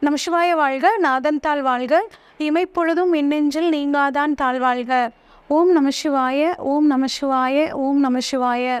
நமசிவாய வாழ்க நாதன் தாழ் வாழ்க. இமைப்பொழுதும் மின்னெஞ்சில் நீங்காதான் தாழ்வாழ்க ஓம் நமசிவாய ஓம் நமசிவாய ஓம் நமசிவாய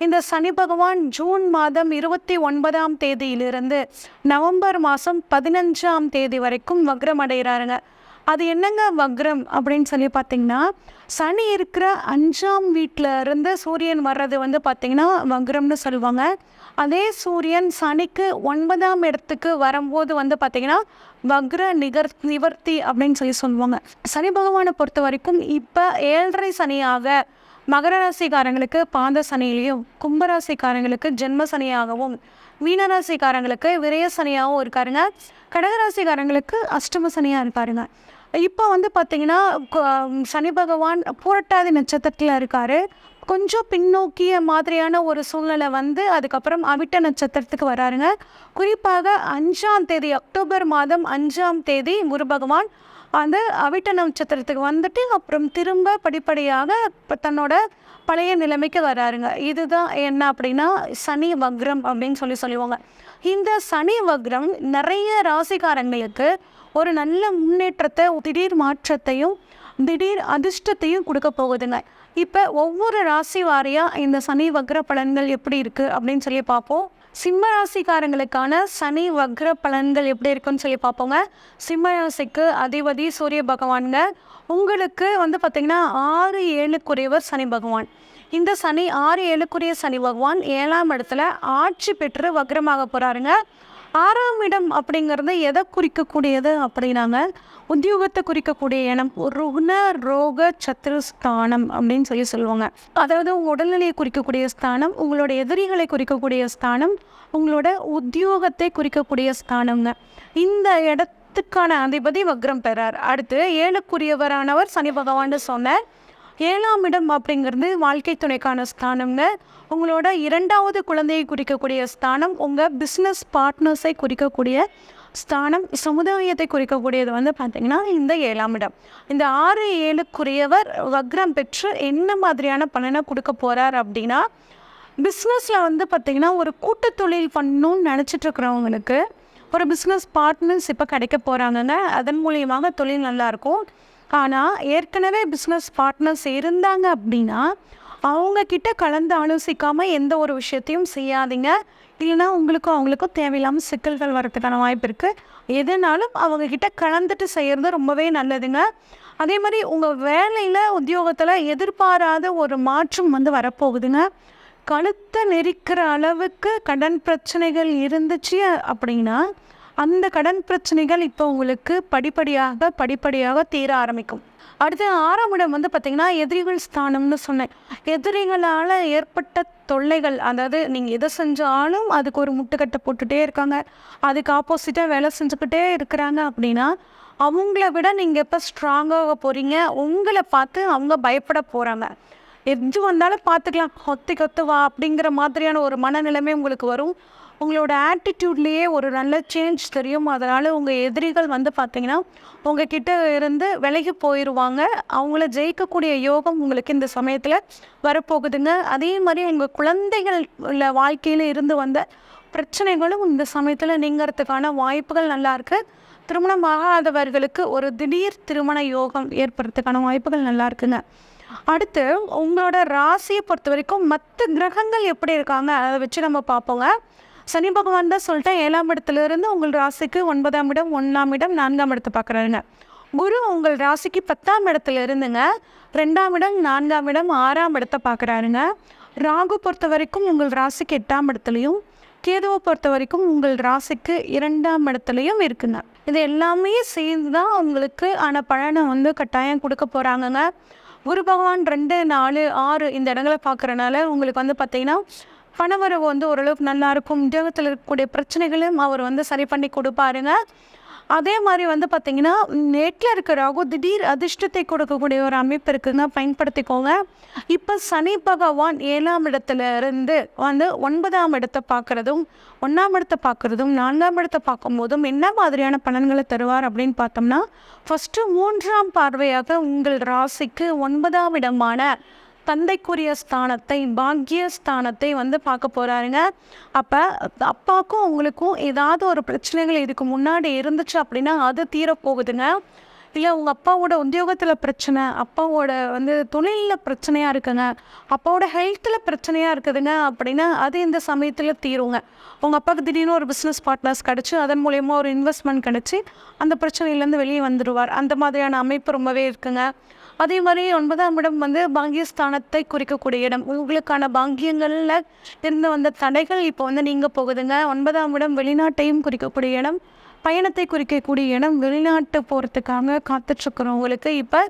இந்த சனி பகவான் ஜூன் மாதம் இருபத்தி ஒன்பதாம் தேதியிலிருந்து நவம்பர் மாதம் பதினஞ்சாம் தேதி வரைக்கும் வக்ரம் அடைகிறாருங்க. அது என்னங்க வக்ரம் அப்படின்னு சொல்லி பார்த்தீங்கன்னா சனி இருக்கிற அஞ்சாம் வீட்டில் இருந்து சூரியன் வர்றது வந்து பார்த்திங்கன்னா வக்ரம்னு சொல்லுவாங்க. அதே சூரியன் சனிக்கு ஒன்பதாம் இடத்துக்கு வரும்போது வந்து பார்த்திங்கன்னா வக்ர நிகர் நிவர்த்தி அப்படின்னு சொல்லி சொல்லுவாங்க. சனி பகவானை பொறுத்த வரைக்கும் இப்போ ஏழரை சனியாக மகர ராசிக்காரங்களுக்கு பாத சனியிலையும் கும்பராசிக்காரங்களுக்கு ஜென்ம சனியாகவும் மீனராசிக்காரங்களுக்கு விரய சனியாகவும் இருக்காருங்க. கடகராசிக்காரங்களுக்கு அஷ்டம சனியாக இருப்பாருங்க. இப்போ வந்து பார்த்தீங்கன்னா சனி பகவான் புரட்டாதி நட்சத்திரத்தில் இருக்கார். கொஞ்சம் பின்னோக்கிய மாதிரியான ஒரு சூழ்நிலை வந்து அதுக்கப்புறம் அவிட்ட நட்சத்திரத்துக்கு வராருங்க. குறிப்பாக அஞ்சாம் தேதி அக்டோபர் மாதம் அஞ்சாம் தேதி குரு பகவான் அந்த அவிட்ட நட்சத்திரத்துக்கு வந்துட்டு அப்புறம் திரும்ப படிப்படியாக இப்போ தன்னோட பழைய நிலைமைக்கு வராருங்க. இதுதான் என்ன அப்படின்னா சனி வக்ரம் அப்படின்னு சொல்லி சொல்லுவாங்க. இந்த சனி வக்ரம் நிறைய ராசிக்காரங்களுக்கு ஒரு நல்ல முன்னேற்றத்தை திடீர் மாற்றத்தையும் திடீர் அதிர்ஷ்டத்தையும் கொடுக்க போகுதுங்க. இப்போ ஒவ்வொரு ராசி வாரியாக இந்த சனி வக்ர பலன்கள் எப்படி இருக்குது அப்படின்னு சொல்லி பார்ப்போம். சிம்மராசிக்காரங்களுக்கான சனி வக்ர பலன்கள் எப்படி இருக்குன்னு சொல்லி பார்ப்போங்க. சிம்மராசிக்கு அதிபதி சூரிய பகவானுங்க. உங்களுக்கு வந்து பார்த்திங்கன்னா ஆறு ஏழுக்குரியவர் சனி பகவான். இந்த சனி ஆறு ஏழுக்குரிய சனி பகவான் ஏழாம் இடத்துல ஆட்சி பெற்று வக்ரமாக போகிறாருங்க ஆறாம் இடம் அப்படிங்கிறது எதை குறிக்கக்கூடியது அப்படின்னாங்க. உத்தியோகத்தை குறிக்கக்கூடிய இடம் ருண ரோக சத்ருஸ்தானம் அப்படின்னு சொல்லி சொல்லுவாங்க. அதாவது உடல்நிலையை குறிக்கக்கூடிய ஸ்தானம் உங்களோட எதிரிகளை குறிக்கக்கூடிய ஸ்தானம் உங்களோட உத்தியோகத்தை குறிக்கக்கூடிய ஸ்தானம்ங்க. இந்த இடத்துக்கான அதிபதி வக்ரம் பெறார். அடுத்து ஏழுக்குரியவரானவர் சனி பகவான் சொன்னார். ஏழாம் இடம் அப்படிங்கிறது வாழ்க்கை துணைக்கான ஸ்தானம்ங்க. உங்களோட இரண்டாவது குழந்தையை குறிக்கக்கூடிய ஸ்தானம் உங்கள் பிஸ்னஸ் பார்ட்னர்ஸை குறிக்கக்கூடிய ஸ்தானம் சமுதாயத்தை குறிக்கக்கூடியது வந்து பார்த்திங்கன்னா இந்த ஏழாம் இடம். இந்த ஆறு ஏழுக்குரியவர் வக்ரம் பெற்று என்ன மாதிரியான பலனை கொடுக்க போகிறார் அப்படின்னா பிஸ்னஸில் வந்து பார்த்திங்கன்னா ஒரு கூட்டு தொழில் பண்ணணும்னு நினச்சிட்டு இருக்கிறவங்களுக்கு ஒரு பிஸ்னஸ் பார்ட்னர்ஸ் இப்போ கிடைக்க போகிறாங்கங்க அதன் மூலியமாக தொழில் நல்லாயிருக்கும் ஆனால் ஏற்கனவே பிஸ்னஸ் பார்ட்னர்ஸ் இருந்தாங்க அப்படின்னா அவங்கக்கிட்ட கலந்து ஆலோசிக்காமல் எந்த ஒரு விஷயத்தையும் செய்யாதீங்க. இல்லைன்னா உங்களுக்கும் அவங்களுக்கும் தேவையில்லாமல் சிக்கல்கள் வரதுக்கான வாய்ப்பு இருக்குது எதுனாலும் அவங்கக்கிட்ட கலந்துட்டு செய்கிறது ரொம்பவே நல்லதுங்க. அதே மாதிரி உங்கள் வேலையில் உத்தியோகத்தில் எதிர்பாராத ஒரு மாற்றம் வந்து வரப்போகுதுங்க. கழுத்தை நெரிக்கிற அளவுக்கு கடன் பிரச்சனைகள் இருந்துச்சு அப்படின்னா அந்த கடன் பிரச்சனைகள் இப்போ உங்களுக்கு படிப்படியாக படிப்படியாக தீர ஆரம்பிக்கும். அடுத்து ஆறாம் இடம் வந்து பார்த்திங்கன்னா எதிரிகள் ஸ்தானம்னு சொன்னேன். எதிரிகளால் ஏற்பட்ட தொல்லைகள் அதாவது நீங்கள் எதை செஞ்சாலும் அதுக்கு ஒரு முட்டுக்கட்டை போட்டுகிட்டே இருக்காங்க. அதுக்கு ஆப்போசிட்டாக வேலை செஞ்சுக்கிட்டே இருக்கிறாங்க அப்படின்னா அவங்கள விட நீங்கள் இப்போ ஸ்ட்ராங்காக போகிறீங்க உங்களை பார்த்து அவங்க பயப்பட போகிறாங்க எது வந்தாலும் பார்த்துக்கலாம். ஒத்தி கொத்து வா அப்படிங்கிற மாதிரியான ஒரு மனநிலைமை உங்களுக்கு வரும். உங்களோட ஆட்டிடியூட்லேயே ஒரு நல்ல சேஞ்ச் தெரியும். அதனால் உங்கள் எதிரிகள் வந்து பார்த்தீங்கன்னா உங்ககிட்ட இருந்து விலகி போயிடுவாங்க அவங்கள ஜெயிக்கக்கூடிய யோகம் உங்களுக்கு இந்த சமயத்தில் வரப்போகுதுங்க. அதே மாதிரி உங்கள் குழந்தைகள் உள்ள வாழ்க்கையில் இருந்து வந்த பிரச்சனைகளும் இந்த சமயத்தில் நீங்கிறதுக்கான வாய்ப்புகள் நல்லாயிருக்கு திருமணமாகாதவர்களுக்கு திருமணம் ஆகாதவர்களுக்கு ஒரு திடீர் திருமண யோகம் ஏற்படுறதுக்கான வாய்ப்புகள் நல்லா இருக்குங்க. அடுத்து உங்களோட ராசியை பொறுத்த வரைக்கும் மற்ற கிரகங்கள் எப்படி இருக்காங்க? அதை வச்சு நம்ம பார்ப்போங்க. சனி பகவான் தான் சொல்லிட்டேன் ஏழாம் இடத்துல இருந்து உங்கள் ராசிக்கு ஒன்பதாம் இடம் ஒன்றாம் இடம் நான்காம் இடத்தை பார்க்குறாருங்க. குரு உங்கள் ராசிக்கு பத்தாம் இடத்துல இருந்துங்க ரெண்டாம் இடம் நான்காம் இடம் ஆறாம் இடத்தை பார்க்குறாருங்க. ராகு பொறுத்த வரைக்கும் உங்கள் ராசிக்கு எட்டாம் இடத்துலையும் கேதுவை பொறுத்த வரைக்கும் உங்கள் ராசிக்கு இரண்டாம் இடத்துலையும் இருக்குங்க. இது எல்லாமே சேர்ந்து தான் உங்களுக்கு ஆன பலனை வந்து கட்டாயம் கொடுக்க போகிறாங்கங்க குரு பகவான் ரெண்டு நாலு ஆறு இந்த இடங்களை பார்க்குறனால உங்களுக்கு வந்து பார்த்தீங்கன்னா பணவரவு வந்து ஓரளவுக்கு நல்லா இருக்கும். உத்தியோகத்தில் இருக்கக்கூடிய பிரச்சனைகளும் அவர் வந்து சரி பண்ணி கொடுப்பாருங்க. அதே மாதிரி வந்து பார்த்திங்கன்னா நெட்டில் இருக்க ராகு திடீர் அதிர்ஷ்டத்தை கொடுக்கக்கூடிய ஒரு அமைப்பு இருக்குங்க பயன்படுத்திக்கோங்க. இப்போ சனி பகவான் ஏழாம் இடத்துல இருந்து வந்து ஒன்பதாம் இடத்தை பார்க்குறதும் ஒன்றாம் இடத்தை பார்க்குறதும் நான்காம் இடத்தை பார்க்கும்போதும் என்ன மாதிரியான பலன்களை தருவார் அப்படின்னு பார்த்தோம்னா ஃபஸ்ட்டு மூன்றாம் பார்வையாக உங்கள் ராசிக்கு ஒன்பதாம் இடமான தந்தைக்குரிய ஸ்தானத்தை பாக்கிய ஸ்தானத்தை வந்து பார்க்க போகிறாருங்க அப்போ அப்பாவுக்கும் உங்களுக்கும் ஏதாவது ஒரு பிரச்சனைகள் இதுக்கு முன்னாடி இருந்துச்சு அப்படின்னா அது தீரப்போகுதுங்க. இல்லை உங்கள் அப்பாவோட உத்தியோகத்தில் பிரச்சனை அப்பாவோட வந்து தொழிலில் பிரச்சனையாக இருக்குங்க. அப்பாவோட ஹெல்த்தில் பிரச்சனையாக இருக்குதுங்க அப்படின்னா அது இந்த சமயத்தில் தீருங்க. உங்கள் அப்பாவுக்கு திடீர்னு ஒரு பிஸ்னஸ் பார்ட்னர்ஸ் கிடச்சி அதன் மூலயமா ஒரு இன்வெஸ்ட்மெண்ட் கிடச்சி அந்த பிரச்சனையிலேருந்து வெளியே வந்துடுவார் அந்த மாதிரியான அமைப்பு ரொம்பவே இருக்குங்க. அதே மாதிரி ஒன்பதாம் இடம் வந்து பாங்கியஸ்தானத்தை குறிக்கக்கூடிய இடம். உங்களுக்கான பாங்கியங்களில் இருந்து வந்த தடைகள் இப்போ வந்து நீங்கள் போகுதுங்க. ஒன்பதாம் இடம் வெளிநாட்டையும் குறிக்கக்கூடிய இடம். பயணத்தை குறிக்கக்கூடிய இடம். வெளிநாட்டு போகிறதுக்காக காத்துட்ருக்கிறவங்களுக்கு இப்போ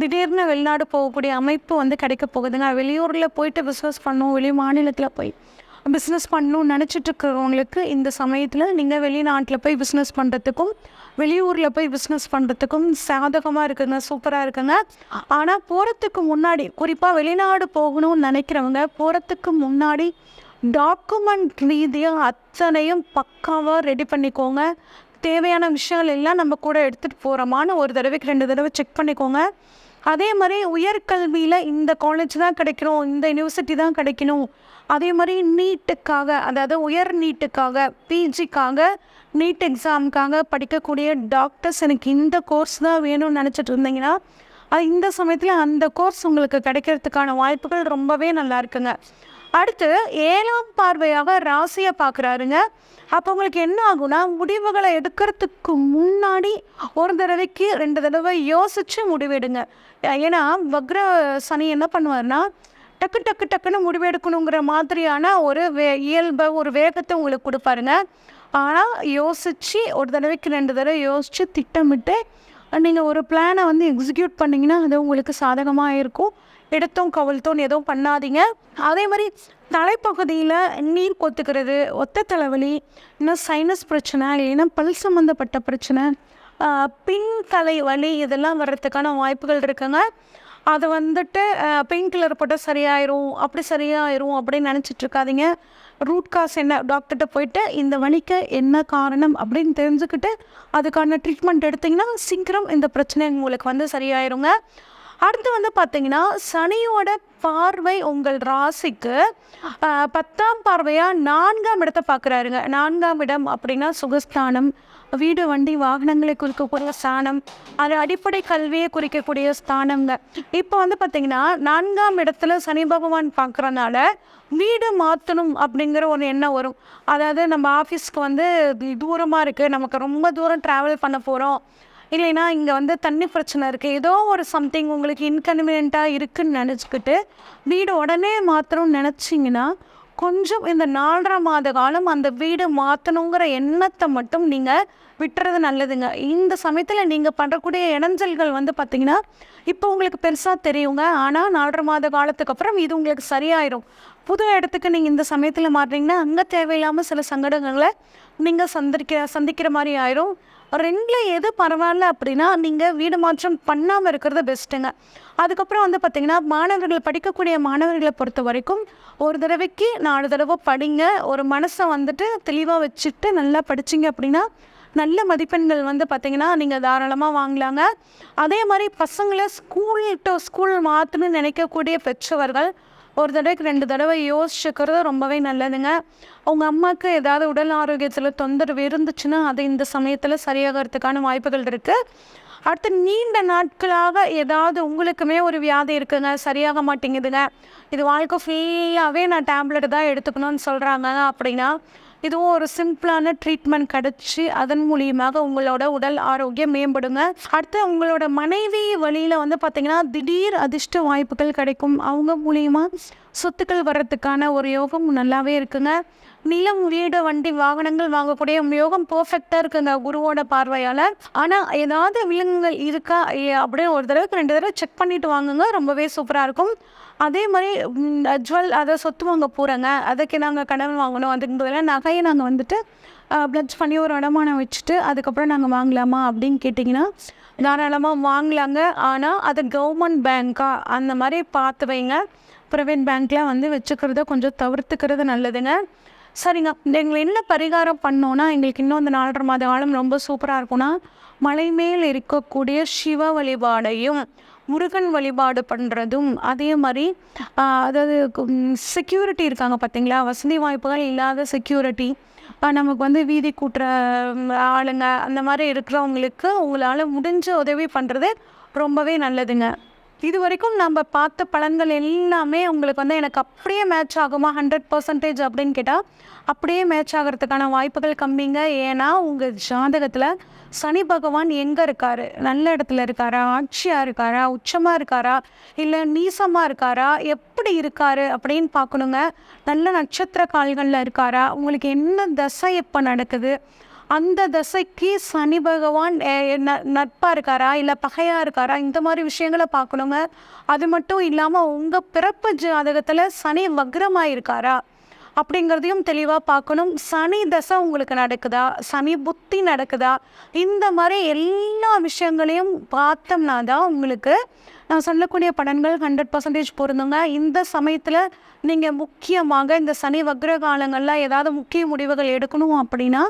திடீர்னு வெளிநாடு போகக்கூடிய அமைப்பு வந்து கிடைக்க போகுதுங்க. வெளியூரில் போயிட்டு பிஸ்னஸ் பண்ணணும் வெளி மாநிலத்தில் போய் பிஸ்னஸ் பண்ணணும்னு நினச்சிட்ருக்கிறவங்களுக்கு இந்த சமயத்தில் நீங்கள் வெளிநாட்டில் போய் பிஸ்னஸ் பண்ணுறதுக்கும் வெளியூரில் போய் பிஸ்னஸ் பண்ணுறதுக்கும் சாதகமாக இருக்குங்க சூப்பராக இருக்குங்க. ஆனால் போகிறதுக்கு முன்னாடி குறிப்பாக வெளிநாடு போகணும்னு நினைக்கிறவங்க போகிறதுக்கு முன்னாடி டாக்குமெண்ட் ரீதியாக அத்தனையும் பக்காவாக ரெடி பண்ணிக்கோங்க. தேவையான விஷயங்கள் எல்லாம் நம்ம கூட எடுத்துகிட்டு போகிறோமான்னு ஒரு தடவைக்கு ரெண்டு தடவை செக் பண்ணிக்கோங்க. அதே மாதிரி உயர்கல்வியில் இந்த காலேஜ் தான் கிடைக்கணும் இந்த யூனிவர்சிட்டி தான் கிடைக்கணும். அதே மாதிரி நீட்டுக்காக அதாவது உயர் நீட்டுக்காக பிஜிக்காக நீட் எக்ஸாமுக்காக படிக்கக்கூடிய டாக்டர்ஸ் எனக்கு இந்த கோர்ஸ் தான் வேணும்னு நினச்சிட்டு இருந்தீங்கன்னா அது இந்த சமயத்தில் அந்த கோர்ஸ் உங்களுக்கு கிடைக்கிறதுக்கான வாய்ப்புகள் ரொம்பவே நல்லா இருக்குங்க. அடுத்து ஏழாம் பார்வையாக ராசியை பார்க்குறாருங்க. அப்போ உங்களுக்கு என்ன ஆகும்னா முடிவுகளை எடுக்கிறதுக்கு முன்னாடி ஒரு தடவைக்கு ரெண்டு தடவை யோசித்து முடிவெடுங்க. ஏன்னா வக்ர சனி என்ன பண்ணுவார்னா டக்கு டக்கு டக்குன்னு முடிவெடுக்கணுங்கிற மாதிரியான ஒரு வே இயல்பை ஒரு வேகத்தை உங்களுக்கு கொடுப்பாருங்க. ஆனால் யோசித்து ஒரு தடவைக்கு ரெண்டு தடவை யோசித்து திட்டமிட்டு நீங்கள் ஒரு பிளானை வந்து எக்ஸிக்யூட் பண்ணிங்கன்னா அது உங்களுக்கு சாதகமாக இருக்கும். எடுத்தோம் கவிழ்த்தோம் எதுவும் பண்ணாதீங்க. அதே மாதிரி தலைப்பகுதியில் நீர் கொத்துக்கிறது ஒத்த தலைவலி இன்னும் சைனஸ் பிரச்சனை இல்லைன்னா பல் சம்மந்தப்பட்ட பிரச்சனை பின் தலை வலி இதெல்லாம் வர்றதுக்கான வாய்ப்புகள் இருக்குங்க. அது வந்துட்டு பெயின் கில்லர் போட்டால் சரியாயிரும் அப்படி சரியாயிரும் அப்படின்னு நினச்சிட்டு இருக்காதீங்க. ரூட் காஸ் என்ன டாக்டர்கிட்ட போயிட்டு இந்த வலிக்கு என்ன காரணம் அப்படின்னு தெரிஞ்சுக்கிட்டு அதுக்கான ட்ரீட்மெண்ட் எடுத்திங்கன்னா சீக்கிரம் இந்த பிரச்சனை உங்களுக்கு வந்து சரியாயிருங்க. அடுத்து வந்து பார்த்தீங்கன்னா சனியோட பார்வை உங்கள் ராசிக்கு பத்தாம் பார்வையாக நான்காம் இடத்தை பார்க்குறாருங்க நான்காம் இடம் அப்படின்னா சுகஸ்தானம் வீடு வண்டி வாகனங்களை குறிக்கக்கூடிய ஸ்தானம் அது அடிப்படை கல்வியை குறிக்கக்கூடிய ஸ்தானங்க. இப்போ வந்து பார்த்தீங்கன்னா நான்காம் இடத்துல சனி பகவான் பார்க்குறனால வீடு மாற்றணும் அப்படிங்கிற ஒரு எண்ணம் வரும். அதாவது நம்ம ஆஃபீஸ்க்கு வந்து தூரமாக இருக்குது நமக்கு ரொம்ப தூரம் ட்ராவல் பண்ண போகிறோம் இல்லைன்னா இங்கே வந்து தண்ணி பிரச்சனை இருக்குது ஏதோ ஒரு சம்திங் உங்களுக்கு இன்கன்வீனியண்ட்டாக இருக்குன்னு நினச்சிக்கிட்டு வீடு உடனே மாற்றணும்னு நினச்சிங்கன்னா கொஞ்சம் இந்த நாலரை மாத காலம் அந்த வீடு மாற்றணுங்கிற எண்ணத்தை மட்டும் நீங்கள் விட்டுறது நல்லதுங்க. இந்த சமயத்தில் நீங்கள் பண்ணக்கூடிய இடைஞ்சல்கள் வந்து பார்த்திங்கன்னா இப்போ உங்களுக்கு பெருசாக தெரியுங்க. ஆனால் நாலரை மாத காலத்துக்கு அப்புறம் இது உங்களுக்கு சரியாயிரும். புது இடத்துக்கு நீங்கள் இந்த சமயத்தில் மாறுறீங்கன்னா அங்கே தேவையில்லாமல் சில சங்கடங்களை நீங்கள் சந்திக்க சந்திக்கிற மாதிரி ஆயிரும். ரெண்டில் எது பரவாயில்ல அப்படின்னா நீங்கள் வீடு மாற்றம் பண்ணாமல் இருக்கிறது பெஸ்ட்டுங்க அதுக்கப்புறம் வந்து பார்த்திங்கன்னா மாணவர்கள் படிக்கக்கூடிய மாணவர்களை பொறுத்த வரைக்கும் ஒரு தடவைக்கு நாலு தடவை படிங்க. ஒரு மனசை வந்துட்டு தெளிவாக வச்சுட்டு நல்லா படிச்சிங்க அப்படின்னா நல்ல மதிப்பெண்கள் வந்து பார்த்திங்கன்னா நீங்கள் தாராளமாக வாங்கலாங்க. அதே மாதிரி பசங்களை ஸ்கூல் டு ஸ்கூல் மாற்றணும்னு நினைக்கக்கூடிய பெற்றவர்கள் ஒரு தடவைக்கு ரெண்டு தடவை யோசிச்சுக்கிறது ரொம்பவே நல்லதுங்க. உங்கள் அம்மாவுக்கு ஏதாவது உடல் ஆரோக்கியத்தில் தொந்தரவு இருந்துச்சுன்னா அது இந்த சமயத்தில் சரியாகிறதுக்கான வாய்ப்புகள் இருக்குது அடுத்து நீண்ட நாட்களாக ஏதாவது உங்களுக்குமே ஒரு வியாதி இருக்குங்க. சரியாக மாட்டேங்குதுங்க. இது வாழ்க்கை ஃபுல்லாகவே நான் டேப்லெட் தான் எடுத்துக்கணும்னு சொல்கிறாங்க அப்படின்னா இதுவும் ஒரு சிம்பிளான ட்ரீட்மெண்ட் கிடச்சி அதன் மூலியமாக உங்களோட உடல் ஆரோக்கியம் மேம்படுங்க. அடுத்து உங்களோட மனைவி வழியில் வந்து பார்த்திங்கன்னா திடீர் அதிர்ஷ்ட வாய்ப்புகள் கிடைக்கும். அவங்க மூலியமாக சொத்துக்கள் வர்றதுக்கான ஒரு யோகம் நல்லாவே இருக்குங்க. நிலம் வீடு வண்டி வாகனங்கள் வாங்கக்கூடிய யோகம் பர்ஃபெக்டாக இருக்குங்க குருவோட பார்வையால். ஆனால் ஏதாவது விலங்குகள் இருக்கா அப்படின்னு ஒரு தடவைக்கு ரெண்டு தடவை செக் பண்ணிட்டு வாங்குங்க ரொம்பவே சூப்பராக இருக்கும். அதே மாதிரி ஜுவல் அதை சொத்து வாங்க போகிறாங்க அதுக்கு நாங்கள் கடன் வாங்கணும். அதுக்கு பதிலாக நகையை நாங்கள் வந்துட்டு ப்ளட்ஸ் பண்ணி ஒரு அடமானம் வச்சுட்டு அதுக்கப்புறம் நாங்கள் வாங்கலாமா அப்படின்னு கேட்டிங்கன்னா தாராளமாக வாங்கலாங்க. ஆனால் அது கவர்மெண்ட் பேங்க்கா அந்த மாதிரி பார்த்து வைங்க. ப்ரைவேட் பேங்க்கில் வந்து வச்சுக்கிறத கொஞ்சம் தவிர்த்துக்கிறது நல்லதுங்க. சரிங்க. எங்களை என்ன பரிகாரம் பண்ணோன்னா எங்களுக்கு இன்னும் அந்த நாலரை மாத காலம் ரொம்ப சூப்பராக இருக்கும்னா மலை மேல் இருக்கக்கூடிய சிவ வழிபாடையும் முருகன் வழிபாடு பண்ணுறதும் அதே மாதிரி அதாவது செக்யூரிட்டி இருக்காங்க பார்த்தீங்களா வசதி வாய்ப்புகள் இல்லாத செக்யூரிட்டி நமக்கு வந்து வீதி கூட்டுற ஆளுங்க அந்த மாதிரி இருக்கிறவங்களுக்கு உங்களால் முடிஞ்ச உதவி பண்ணுறது ரொம்பவே நல்லதுங்க. இது வரைக்கும் நம்ம பார்த்த பலன்கள் எல்லாமே உங்களுக்கு வந்து எனக்கு அப்படியே மேட்ச் ஆகுமா? ஹண்ட்ரட் பர்சன்டேஜ் அப்படின்னு கேட்டால் அப்படியே மேட்ச் ஆகிறதுக்கான வாய்ப்புகள் கம்மிங்க. ஏன்னா உங்கள் ஜாதகத்தில் சனி பகவான் எங்கே இருக்காரு? நல்ல இடத்துல இருக்காரா? ஆட்சியாக இருக்காரா? உச்சமாக இருக்காரா? இல்லை நீசமாக இருக்காரா? எப்படி இருக்காரு அப்படின்னு பார்க்கணுங்க. நல்ல நட்சத்திர கால்களில் இருக்காரா? உங்களுக்கு என்ன தசை எப்போ நடக்குது? அந்த தசைக்கு சனி பகவான் நட்பாக இருக்காரா? இல்லை பகையாக இருக்காரா? இந்த மாதிரி விஷயங்களை பார்க்கணுங்க. அது மட்டும் இல்லாமல் உங்கள் பிறப்பு ஜாதகத்தில் சனி வக்ரமாக இருக்காரா அப்படிங்கிறதையும் தெளிவாக பார்க்கணும். சனி தசை உங்களுக்கு நடக்குதா? சனி புத்தி நடக்குதா? இந்த மாதிரி எல்லா விஷயங்களையும் பார்த்தோம்னா தான் உங்களுக்கு நான் சொல்லக்கூடிய பலன்கள் ஹண்ட்ரட் பர்சன்டேஜ் பொருந்துங்க. இந்த சமயத்தில் நீங்கள் முக்கியமாக இந்த சனி வக்ர காலங்களில் ஏதாவது முக்கிய முடிவுகள் எடுக்கணும் அப்படின்னா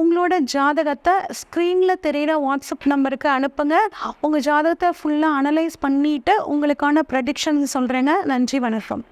உங்களோட ஜாதகத்தை ஸ்க்ரீனில் தெரிகிற வாட்ஸ்அப் நம்பருக்கு அனுப்புங்க. உங்கள் ஜாதகத்தை ஃபுல்லாக அனலைஸ் பண்ணிவிட்டு உங்களுக்கான ப்ரெடிக்ஷன் சொல்கிறேங்க நன்றி வணக்கம்.